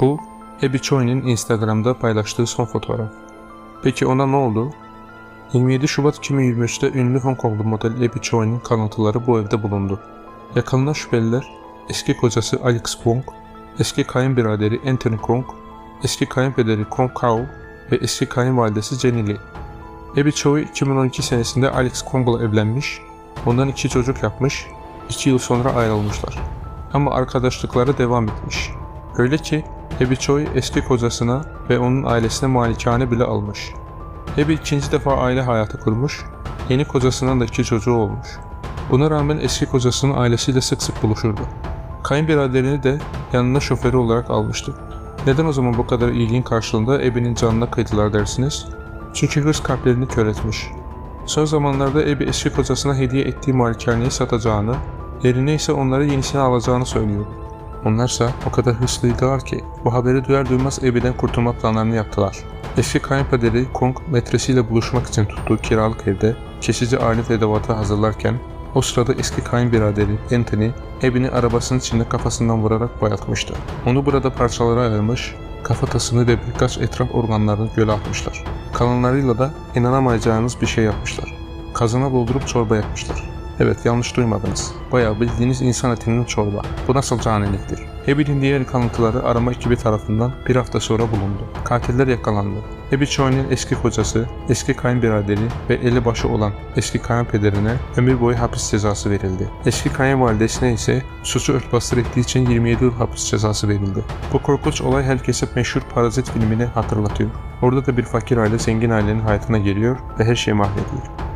Bu, Abby Choi'nin Instagram'da paylaştığı son fotoğraf. Peki ona ne oldu? 27 Şubat 2023'te ünlü Hong Konglu model Abby Choi'nin kalıntıları bu evde bulundu. Yakalanan şüpheliler eski kocası Alex Kwong, eski kayınbiraderi Anthony Kwong, eski kayınpederi Kwong Kao ve eski kayınvalidesi Jenny Lee. Abby Choi 2012 senesinde Alex Kwong'la evlenmiş, ondan iki çocuk yapmış, iki yıl sonra ayrılmışlar. Ama arkadaşlıkları devam etmiş. Öyle ki Abby Choi eski kocasına ve onun ailesine malikane bile almış. Abby ikinci defa aile hayatı kurmuş, yeni kocasından da iki çocuğu olmuş. Buna rağmen eski kocasının ailesiyle sık sık buluşurdu. Kayınbiraderini de yanına şoförü olarak almıştı. Neden o zaman bu kadar iyiliğin karşılığında Abby'nin canına kıydılar dersiniz? Çünkü hırs kalplerini kör etmiş. Son zamanlarda Abby eski kocasına hediye ettiği malikaneyi satacağını, yerine ise onları yenisini alacağını söylüyordu. Onlarsa o kadar hırslıydılar ki bu haberi duyar duymaz Abby'den kurtulma planlarını yaptılar. Eski kayınpederi Kong metresiyle buluşmak için tuttuğu kiralık evde kesici alet edevatı hazırlarken o sırada eski kayınbiraderi Anthony Abby'ni arabasının içinde kafasından vurarak bayıltmıştı. Onu burada parçalara ayırmış, kafatasını ve birkaç etraf organlarını göle atmışlar. Kalanlarıyla da inanamayacağınız bir şey yapmışlar. Kazana doldurup çorba yapmışlar. Evet yanlış duymadınız. Bayağı bildiğiniz insan etinin çorba. Bu nasıl caniliktir? Abby'nin diğer kalıntıları arama ekibi tarafından bir hafta sonra bulundu. Katiller yakalandı. Abby Choi'nin eski kocası, eski kayınbiraderi ve eli başı olan eski kayınpederine ömür boyu hapis cezası verildi. Eski kayınvalidesine ise suçu örtbasır ettiği için 27 yıl hapis cezası verildi. Bu korkunç olay herkese meşhur Parazit filmini hatırlatıyor. Orada da bir fakir aile zengin ailenin hayatına geliyor ve her şey mahvediyor.